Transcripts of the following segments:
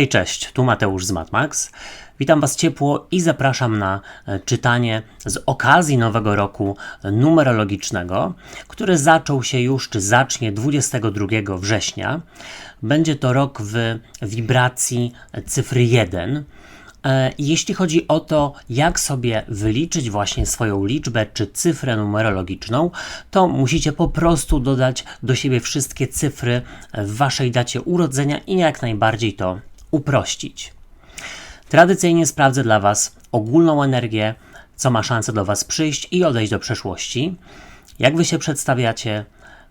Hej, cześć, tu Mateusz z MatMax. Witam Was ciepło i zapraszam na e, czytanie z okazji nowego roku numerologicznego, który zaczął się już, czy zacznie 22 września. Będzie to rok w wibracji cyfry 1. E, jeśli chodzi o to, jak sobie wyliczyć właśnie swoją liczbę czy cyfrę numerologiczną, to musicie po prostu dodać do siebie wszystkie cyfry w waszej dacie urodzenia i jak najbardziej to uprościć. Tradycyjnie sprawdzę dla Was ogólną energię, co ma szansę do Was przyjść i odejść do przeszłości, jak Wy się przedstawiacie.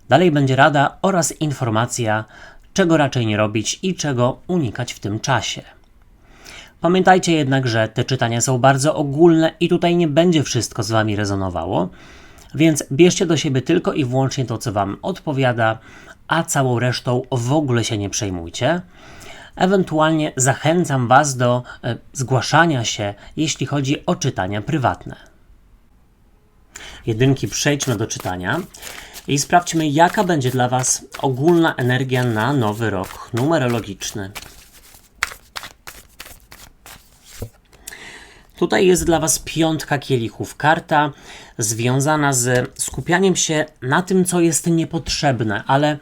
Dalej będzie rada oraz informacja, czego raczej nie robić i czego unikać w tym czasie. Pamiętajcie jednak, że te czytania są bardzo ogólne i tutaj nie będzie wszystko z Wami rezonowało, więc bierzcie do siebie tylko i wyłącznie to, co Wam odpowiada, a całą resztą w ogóle się nie przejmujcie. Ewentualnie zachęcam Was do e, zgłaszania się, jeśli chodzi o czytania prywatne. Jedynki przejdźmy do czytania i sprawdźmy, jaka będzie dla Was ogólna energia na nowy rok numerologiczny. Tutaj jest dla Was piątka kielichów, karta związana z skupianiem się na tym, co jest niepotrzebne, ale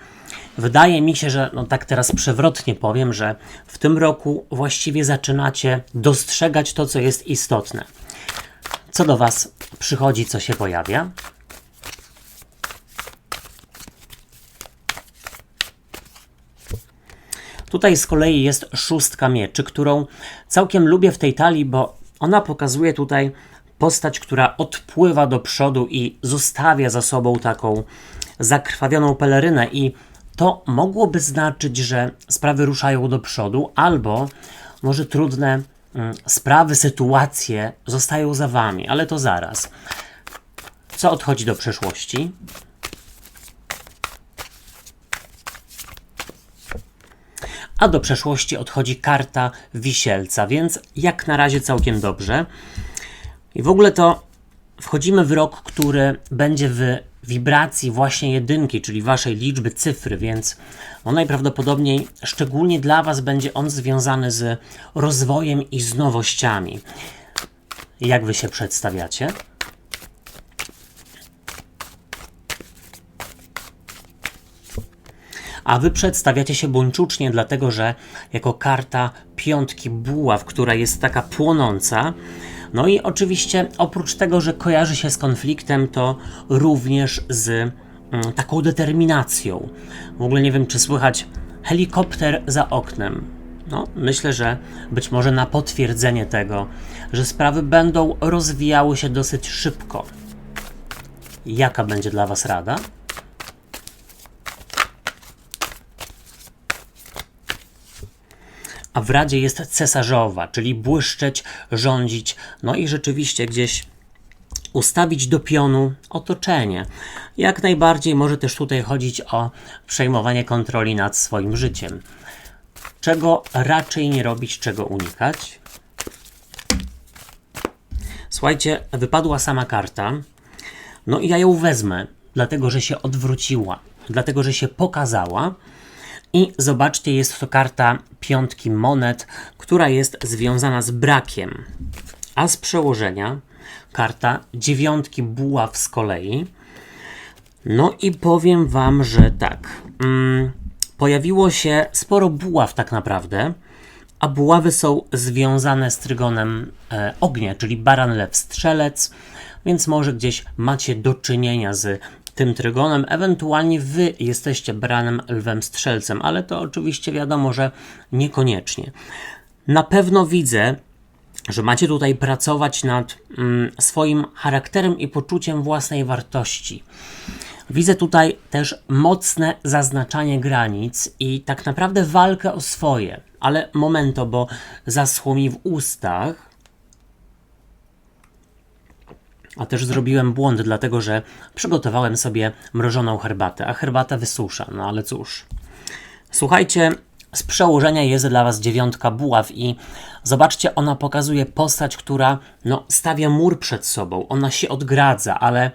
wydaje mi się, że no tak teraz przewrotnie powiem, że w tym roku właściwie zaczynacie dostrzegać to, co jest istotne. Co do Was przychodzi, co się pojawia? Tutaj z kolei jest szóstka mieczy, którą całkiem lubię w tej talii, bo ona pokazuje tutaj postać, która odpływa do przodu i zostawia za sobą taką zakrwawioną pelerynę i to mogłoby znaczyć, że sprawy ruszają do przodu, albo może trudne mm, sprawy, sytuacje zostają za wami, ale to zaraz. Co odchodzi do przeszłości? A do przeszłości odchodzi karta wisielca, więc jak na razie całkiem dobrze. I w ogóle to wchodzimy w rok, który będzie w wibracji właśnie jedynki, czyli waszej liczby cyfry, więc no najprawdopodobniej szczególnie dla was będzie on związany z rozwojem i z nowościami. Jak wy się przedstawiacie? a wy przedstawiacie się buńczucznie, dlatego że jako karta piątki buław, która jest taka płonąca, no i oczywiście oprócz tego, że kojarzy się z konfliktem, to również z mm, taką determinacją. W ogóle nie wiem, czy słychać helikopter za oknem. No, myślę, że być może na potwierdzenie tego, że sprawy będą rozwijały się dosyć szybko. Jaka będzie dla Was rada? A w Radzie jest cesarzowa, czyli błyszczeć, rządzić, no i rzeczywiście gdzieś ustawić do pionu otoczenie. Jak najbardziej może też tutaj chodzić o przejmowanie kontroli nad swoim życiem. Czego raczej nie robić, czego unikać? Słuchajcie, wypadła sama karta. No i ja ją wezmę, dlatego że się odwróciła, dlatego że się pokazała i zobaczcie, jest to karta piątki monet, która jest związana z brakiem. A z przełożenia karta dziewiątki buław z kolei. No i powiem Wam, że tak. Mm, pojawiło się sporo buław tak naprawdę, a buławy są związane z trygonem e, ognia, czyli baran, lew, strzelec, więc może gdzieś macie do czynienia z tym trygonem, ewentualnie wy jesteście branem lwem strzelcem, ale to oczywiście wiadomo, że niekoniecznie. Na pewno widzę, że macie tutaj pracować nad mm, swoim charakterem i poczuciem własnej wartości. Widzę tutaj też mocne zaznaczanie granic i tak naprawdę walkę o swoje, ale momento, bo zaschło mi w ustach, a też zrobiłem błąd, dlatego że przygotowałem sobie mrożoną herbatę, a herbata wysusza, no ale cóż. Słuchajcie, z przełożenia jest dla Was dziewiątka buław i zobaczcie, ona pokazuje postać, która no, stawia mur przed sobą, ona się odgradza, ale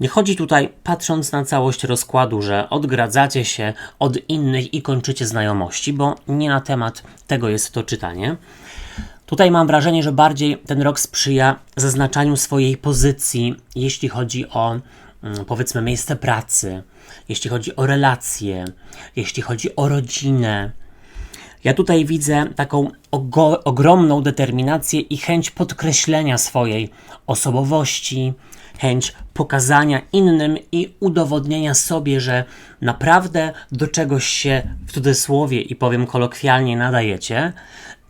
Nie chodzi tutaj, patrząc na całość rozkładu, że odgradzacie się od innych i kończycie znajomości, bo nie na temat tego jest to czytanie. Tutaj mam wrażenie, że bardziej ten rok sprzyja zaznaczaniu swojej pozycji, jeśli chodzi o mm, powiedzmy miejsce pracy, jeśli chodzi o relacje, jeśli chodzi o rodzinę. Ja tutaj widzę taką ogromną determinację i chęć podkreślenia swojej osobowości, chęć pokazania innym i udowodnienia sobie, że naprawdę do czegoś się w cudzysłowie i powiem kolokwialnie nadajecie.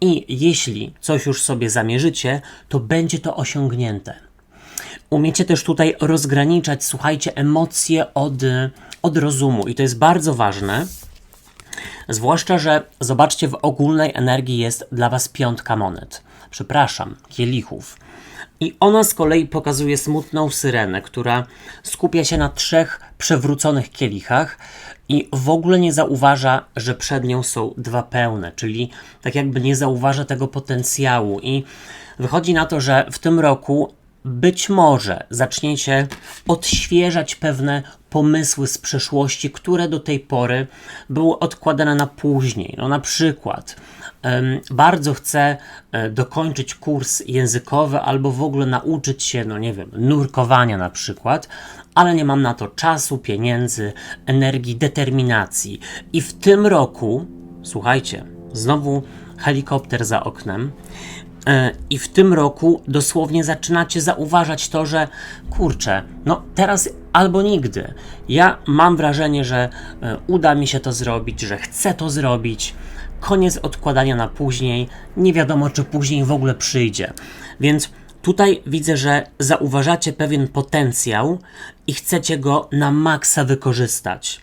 I jeśli coś już sobie zamierzycie, to będzie to osiągnięte. Umiecie też tutaj rozgraniczać, słuchajcie, emocje od, od rozumu, i to jest bardzo ważne. Zwłaszcza, że zobaczcie, w ogólnej energii jest dla Was piątka monet. Przepraszam, kielichów. I ona z kolei pokazuje smutną syrenę, która skupia się na trzech przewróconych kielichach i w ogóle nie zauważa, że przed nią są dwa pełne, czyli tak jakby nie zauważa tego potencjału. I wychodzi na to, że w tym roku być może zaczniecie odświeżać pewne pomysły z przeszłości, które do tej pory były odkładane na później. No na przykład bardzo chcę e, dokończyć kurs językowy albo w ogóle nauczyć się, no nie wiem, nurkowania na przykład, ale nie mam na to czasu, pieniędzy, energii, determinacji. I w tym roku, słuchajcie, znowu helikopter za oknem. E, I w tym roku dosłownie zaczynacie zauważać to, że kurczę, no teraz albo nigdy. Ja mam wrażenie, że e, uda mi się to zrobić, że chcę to zrobić. Koniec odkładania na później. Nie wiadomo, czy później w ogóle przyjdzie. Więc tutaj widzę, że zauważacie pewien potencjał i chcecie go na maksa wykorzystać.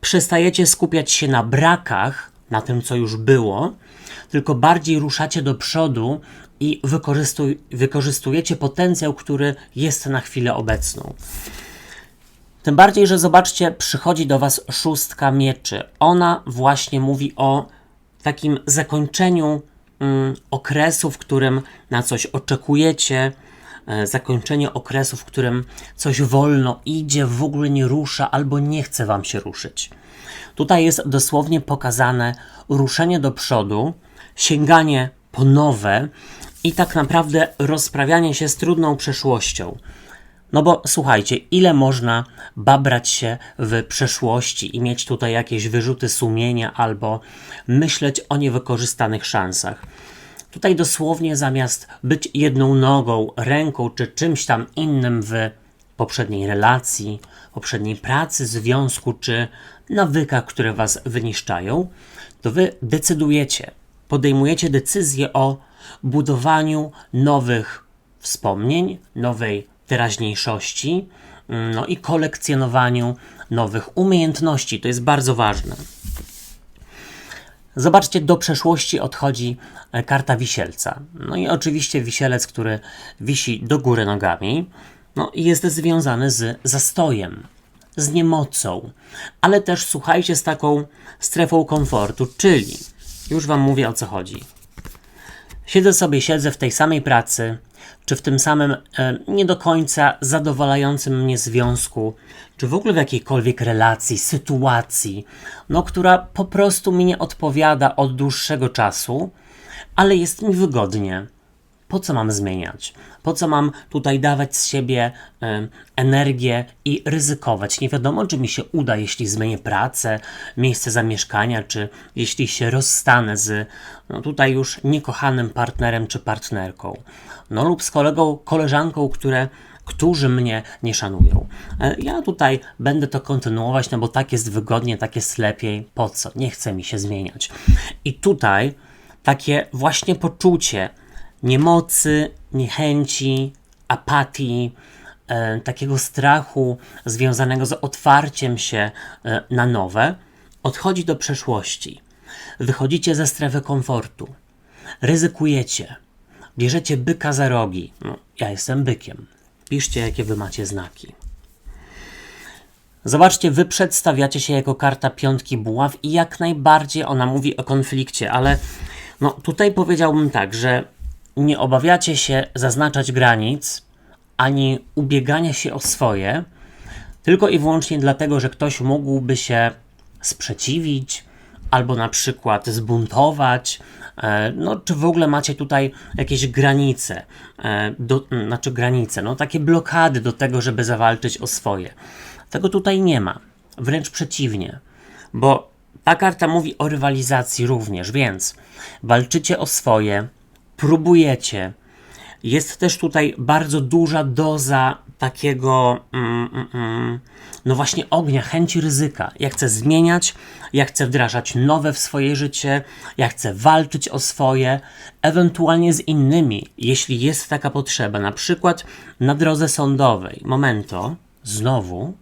Przestajecie skupiać się na brakach, na tym, co już było, tylko bardziej ruszacie do przodu i wykorzystuj, wykorzystujecie potencjał, który jest na chwilę obecną. Tym bardziej, że zobaczcie, przychodzi do Was szóstka mieczy. Ona właśnie mówi o takim zakończeniu mm, okresu, w którym na coś oczekujecie, e, zakończenie okresu, w którym coś wolno idzie, w ogóle nie rusza albo nie chce Wam się ruszyć. Tutaj jest dosłownie pokazane ruszenie do przodu, sięganie po nowe i tak naprawdę rozprawianie się z trudną przeszłością. No bo słuchajcie, ile można babrać się w przeszłości i mieć tutaj jakieś wyrzuty sumienia albo myśleć o niewykorzystanych szansach. Tutaj dosłownie zamiast być jedną nogą, ręką czy czymś tam innym w poprzedniej relacji, poprzedniej pracy, związku czy nawykach, które was wyniszczają, to wy decydujecie, podejmujecie decyzję o budowaniu nowych wspomnień, nowej teraźniejszości, no i kolekcjonowaniu nowych umiejętności. To jest bardzo ważne. Zobaczcie, do przeszłości odchodzi e, karta wisielca. No i oczywiście wisielec, który wisi do góry nogami, no i jest związany z zastojem, z niemocą, ale też słuchajcie z taką strefą komfortu, czyli już Wam mówię o co chodzi. Siedzę sobie, siedzę w tej samej pracy, czy w tym samym e, nie do końca zadowalającym mnie związku, czy w ogóle w jakiejkolwiek relacji, sytuacji, no, która po prostu mi nie odpowiada od dłuższego czasu, ale jest mi wygodnie. Po co mam zmieniać? Po co mam tutaj dawać z siebie e, energię i ryzykować? Nie wiadomo, czy mi się uda, jeśli zmienię pracę, miejsce zamieszkania, czy jeśli się rozstanę z no, tutaj już niekochanym partnerem czy partnerką. No lub z kolegą, koleżanką, które którzy mnie nie szanują. E, ja tutaj będę to kontynuować, no bo tak jest wygodnie, tak jest lepiej. Po co? Nie chce mi się zmieniać. I tutaj takie właśnie poczucie niemocy, niechęci, apatii, e, takiego strachu związanego z otwarciem się e, na nowe, odchodzi do przeszłości. Wychodzicie ze strefy komfortu, ryzykujecie, bierzecie byka za rogi. No, ja jestem bykiem. Piszcie, jakie wy macie znaki. Zobaczcie, wy przedstawiacie się jako karta piątki buław i jak najbardziej ona mówi o konflikcie, ale no tutaj powiedziałbym tak, że nie obawiacie się zaznaczać granic, ani ubiegania się o swoje, tylko i wyłącznie dlatego, że ktoś mógłby się sprzeciwić albo na przykład zbuntować, e, no, czy w ogóle macie tutaj jakieś granice, e, do, znaczy granice, no takie blokady do tego, żeby zawalczyć o swoje. Tego tutaj nie ma, wręcz przeciwnie, bo ta karta mówi o rywalizacji również, więc walczycie o swoje, próbujecie. Jest też tutaj bardzo duża doza takiego, mm, mm, mm, no właśnie ognia, chęci ryzyka. Ja chcę zmieniać, ja chcę wdrażać nowe w swoje życie, ja chcę walczyć o swoje, ewentualnie z innymi, jeśli jest taka potrzeba, na przykład na drodze sądowej. Momento, znowu.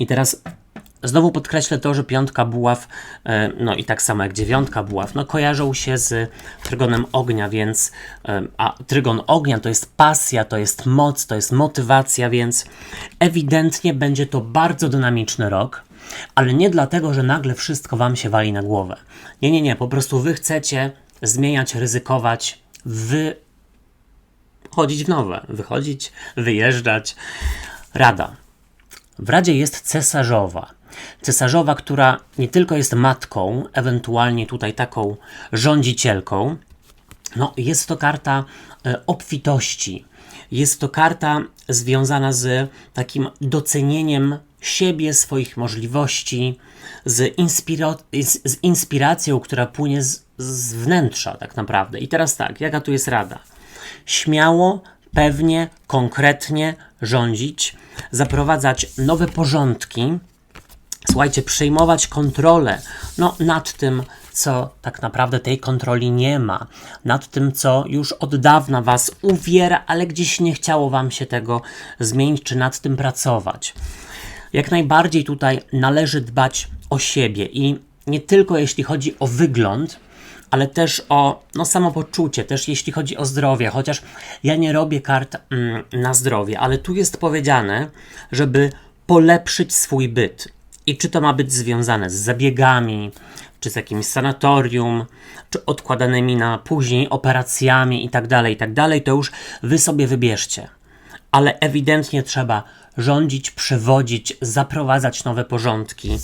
I teraz Znowu podkreślę to, że piątka buław, e, no i tak samo jak dziewiątka buław, no kojarzą się z trygonem ognia, więc e, a trygon ognia to jest pasja, to jest moc, to jest motywacja, więc ewidentnie będzie to bardzo dynamiczny rok, ale nie dlatego, że nagle wszystko wam się wali na głowę. Nie, nie, nie, po prostu wy chcecie zmieniać, ryzykować, wy chodzić w nowe, wychodzić, wyjeżdżać. Rada. W Radzie jest cesarzowa. Cesarzowa, która nie tylko jest matką, ewentualnie tutaj taką rządzicielką, no jest to karta e, obfitości. Jest to karta związana z takim docenieniem siebie, swoich możliwości, z, z inspiracją, która płynie z, z wnętrza, tak naprawdę. I teraz tak, jaka tu jest rada? Śmiało, pewnie, konkretnie rządzić, zaprowadzać nowe porządki, słuchajcie, przejmować kontrolę no, nad tym, co tak naprawdę tej kontroli nie ma, nad tym, co już od dawna Was uwiera, ale gdzieś nie chciało Wam się tego zmienić, czy nad tym pracować. Jak najbardziej tutaj należy dbać o siebie i nie tylko jeśli chodzi o wygląd, ale też o no, samopoczucie, też jeśli chodzi o zdrowie, chociaż ja nie robię kart mm, na zdrowie, ale tu jest powiedziane, żeby polepszyć swój byt. I czy to ma być związane z zabiegami, czy z jakimś sanatorium, czy odkładanymi na później operacjami itd., tak itd., tak to już wy sobie wybierzcie. Ale ewidentnie trzeba rządzić, przewodzić, zaprowadzać nowe porządki,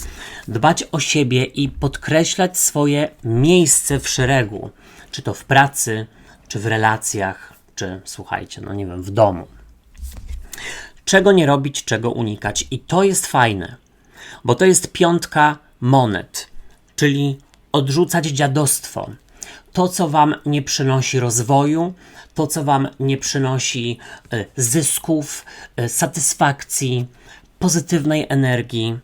dbać o siebie i podkreślać swoje miejsce w szeregu, czy to w pracy, czy w relacjach, czy słuchajcie, no nie wiem, w domu. Czego nie robić, czego unikać, i to jest fajne, bo to jest piątka monet, czyli odrzucać dziadostwo. To, co wam nie przynosi rozwoju, to, co Wam nie przynosi e, zysków, e, satysfakcji, pozytywnej energii.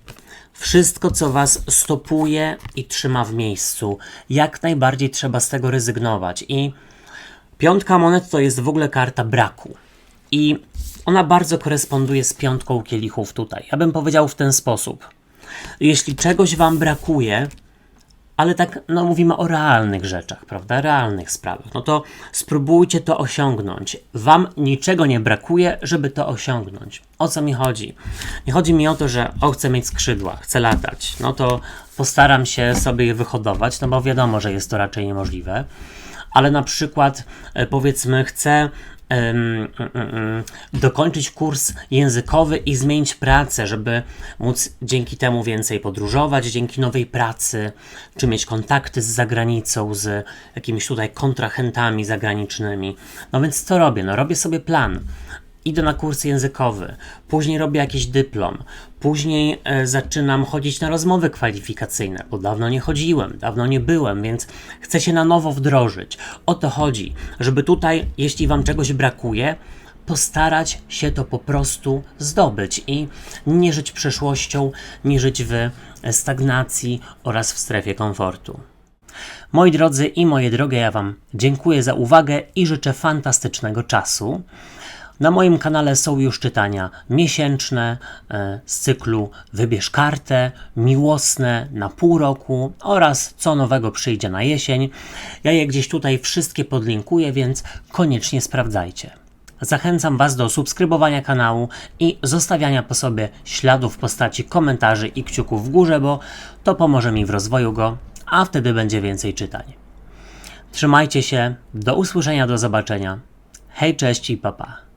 Wszystko, co Was stopuje i trzyma w miejscu, jak najbardziej trzeba z tego rezygnować. I piątka monet to jest w ogóle karta braku. I ona bardzo koresponduje z piątką kielichów tutaj. Ja bym powiedział w ten sposób. Jeśli czegoś Wam brakuje, ale tak, no mówimy o realnych rzeczach, prawda? Realnych sprawach. No to spróbujcie to osiągnąć. Wam niczego nie brakuje, żeby to osiągnąć. O co mi chodzi? Nie chodzi mi o to, że o, chcę mieć skrzydła, chcę latać. No to postaram się sobie je wyhodować, no bo wiadomo, że jest to raczej niemożliwe ale na przykład e, powiedzmy chcę dokończyć kurs językowy i zmienić pracę, żeby móc dzięki temu więcej podróżować, dzięki nowej pracy, czy mieć kontakty z zagranicą, z jakimiś tutaj kontrahentami zagranicznymi. No więc co robię? No robię sobie plan idę na kurs językowy, później robię jakiś dyplom, później e, zaczynam chodzić na rozmowy kwalifikacyjne, bo dawno nie chodziłem, dawno nie byłem, więc chcę się na nowo wdrożyć. O to chodzi, żeby tutaj, jeśli Wam czegoś brakuje, postarać się to po prostu zdobyć i nie żyć przeszłością, nie żyć w stagnacji oraz w strefie komfortu. Moi drodzy i moje drogie, ja Wam dziękuję za uwagę i życzę fantastycznego czasu. Na moim kanale są już czytania miesięczne e, z cyklu Wybierz kartę, miłosne na pół roku oraz co nowego przyjdzie na jesień. Ja je gdzieś tutaj wszystkie podlinkuję, więc koniecznie sprawdzajcie. Zachęcam Was do subskrybowania kanału i zostawiania po sobie śladów w postaci komentarzy i kciuków w górze, bo to pomoże mi w rozwoju go, a wtedy będzie więcej czytań. Trzymajcie się, do usłyszenia, do zobaczenia. Hej, cześć i papa.